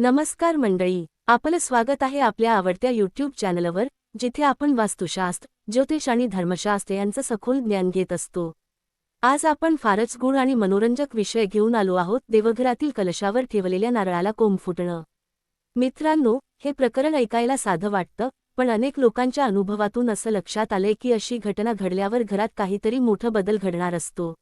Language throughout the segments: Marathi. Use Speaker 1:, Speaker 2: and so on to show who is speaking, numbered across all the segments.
Speaker 1: नमस्कार मंडळी आपलं स्वागत आहे आपल्या आवडत्या यूट्यूब चॅनलवर जिथे आपण वास्तुशास्त्र ज्योतिष आणि धर्मशास्त्र यांचं सखोल ज्ञान घेत असतो. आज आपण फारच गुण आणि मनोरंजक विषय घेऊन आलो आहोत देवघरातील कलशावर ठेवलेल्या नारळाला कोंब फुटणं. मित्रांनो हे प्रकरण ऐकायला साधं वाटतं पण अनेक लोकांच्या अनुभवातून असं लक्षात आलंय की अशी घटना घडल्यावर घरात काहीतरी मोठं बदल घडणार असतो.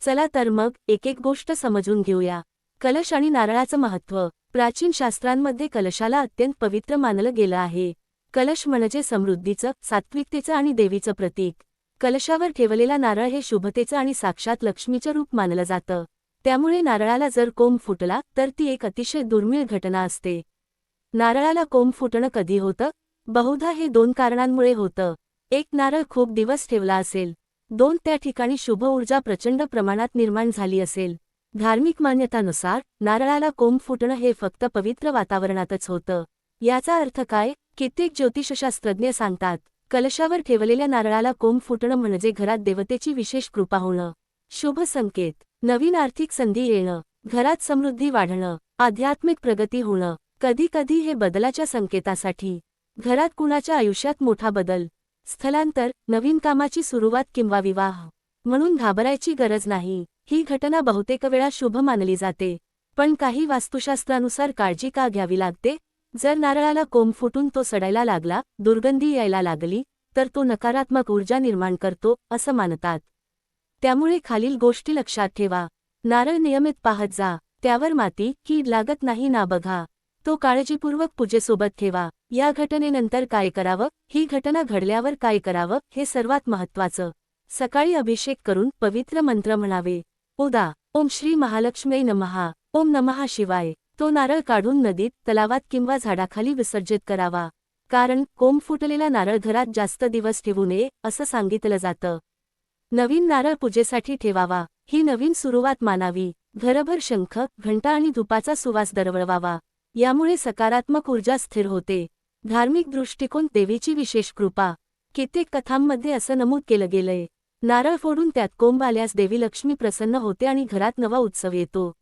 Speaker 1: चला तर मग एक एक गोष्ट समजून घेऊया. कलश आणि नारळाचं महत्त्व. प्राचीन शास्त्रांमध्ये कलशाला अत्यंत पवित्र मानलं गेलं आहे. कलश म्हणजे समृद्धीचं सात्विकतेचं आणि देवीचं प्रतीक. कलशावर ठेवलेला नारळ हे शुभतेचं आणि साक्षात लक्ष्मीचं रूप मानलं जातं. त्यामुळे नारळाला जर कोंब फुटला तर ती एक अतिशय दुर्मिळ घटना असते. नारळाला कोंब फुटणं कधी होतं? बहुधा हे दोन कारणांमुळे होतं. एक नारळ खूप दिवस ठेवला असेल. दोन त्या ठिकाणी शुभ ऊर्जा प्रचंड प्रमाणात निर्माण झाली असेल. धार्मिक मान्यतानुसार नारळाला कोंब फुटणं हे फक्त पवित्र वातावरणातच होतं. याचा अर्थ काय? कित्येक ज्योतिषशास्त्रज्ञ सांगतात कलशावर ठेवलेल्या नारळाला कोंब फुटणं म्हणजे घरात देवतेची विशेष कृपा होणं. शुभ संकेत. नवीन आर्थिक संधी येणं. घरात समृद्धी वाढणं. आध्यात्मिक प्रगती होणं. कधीकधी हे बदलाच्या संकेतासाठी. घरात कुणाच्या आयुष्यात मोठा बदल? स्थलांतर नवीन कामाची सुरुवात किंवा विवाह. म्हणून घाबरायची गरज नाही. ही घटना बहुतेक वेळा शुभ मानली जाते पण काही वास्तुशास्त्रानुसार काळजी का घ्यावी लागते? जर नारळाला कोंब फुटून तो सडायला लागला दुर्गंधी यायला लागली तर तो नकारात्मक ऊर्जा निर्माण करतो असं मानतात. त्यामुळे खालील गोष्टी लक्षात ठेवा. नारळ नियमित पाहत जा. त्यावर माती कीड लागत नाही ना बघा. तो काळजीपूर्वक पूजेसोबत ठेवा. या घटनेनंतर काय करावं? ही घटना घडल्यावर काय करावं? हे सर्वात महत्वाचं सकाळी अभिषेक करून पवित्र मंत्र म्हणावे. उदा ओम श्री महालक्ष्मी नमहा ओम नमहा शिवाय. तो नारळ काढून नदीत तलावात किंवा झाडाखाली विसर्जित करावा. कारण कोंब फुटलेला नारळ घरात जास्त दिवस ठेवू नये असं सांगितलं जातं. नवीन नारळ पूजेसाठी ठेवावा. ही नवीन सुरुवात मानावी. घरभर शंख घंटा आणि धुपाचा सुवास दरवळवावा. यामुळे सकारात्मक ऊर्जा स्थिर होते. धार्मिक दृष्टिकोन देवीची विशेष कृपा. कित्येक कथांमध्ये असं नमूद केलं गेलंय. नारळ फोडून त्यात कोंब आल्यास देवी लक्ष्मी प्रसन्न होते आणि घरात नवा उत्सव येतो.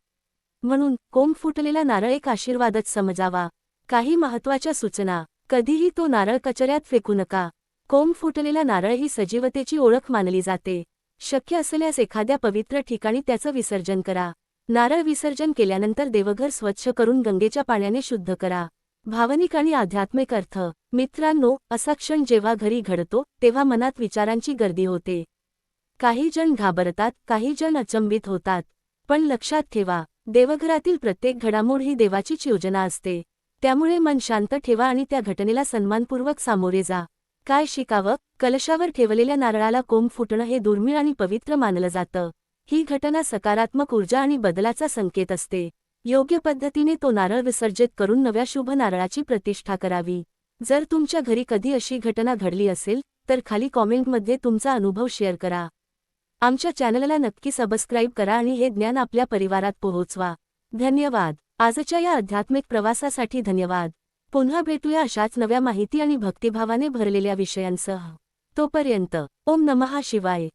Speaker 1: म्हणून कोंब फुटलेला नारळ एक आशीर्वादच समजावा. काही महत्त्वाच्या सूचना. कधीही तो नारळ कचऱ्यात फेकू नका. कोंब फुटलेला नारळ ही सजीवतेची ओळख मानली जाते. शक्य असल्यास एखाद्या पवित्र ठिकाणी त्याचं विसर्जन करा. नारळ विसर्जन केल्यानंतर देवघर स्वच्छ करून गंगेच्या पाण्याने शुद्ध करा. भावनिक आणि आध्यात्मिक अर्थ. मित्रांनो असा क्षण जेव्हा घरी घडतो तेव्हा मनात विचारांची गर्दी होते. काही जण घाबरतात काही जण अचंबित होतात. पण लक्षात ठेवा देवघरातील प्रत्येक घडामोड ही देवाचीच योजना असते. त्यामुळे मन शांत ठेवा आणि त्या घटनेला सन्मानपूर्वक सामोरे जा. काय शिकावं? कलशावर ठेवलेल्या नारळाला कोंब फुटणं हे दुर्मिळ आणि पवित्र मानलं जातं. ही घटना सकारात्मक ऊर्जा आणि बदलाचा संकेत असते. योग्य पद्धतीने तो नारळ विसर्जित करून नव्या शुभ नारळाची प्रतिष्ठा करावी. जर तुमच्या घरी कधी अशी घटना घडली असेल तर खाली कॉमेंटमध्ये तुमचा अनुभव शेअर करा. आमच्या चॅनलला नक्की सबस्क्राईब करा आणि हे ज्ञान आपल्या परिवारात पोहोचवा. धन्यवाद. आजच्या या आध्यात्मिक प्रवासासाठी धन्यवाद. पुन्हा भेटूया अशाच नव्या माहिती आणि भक्तिभावाने भरलेल्या विषयांसह. तोपर्यंत ओम नमहा शिवाय.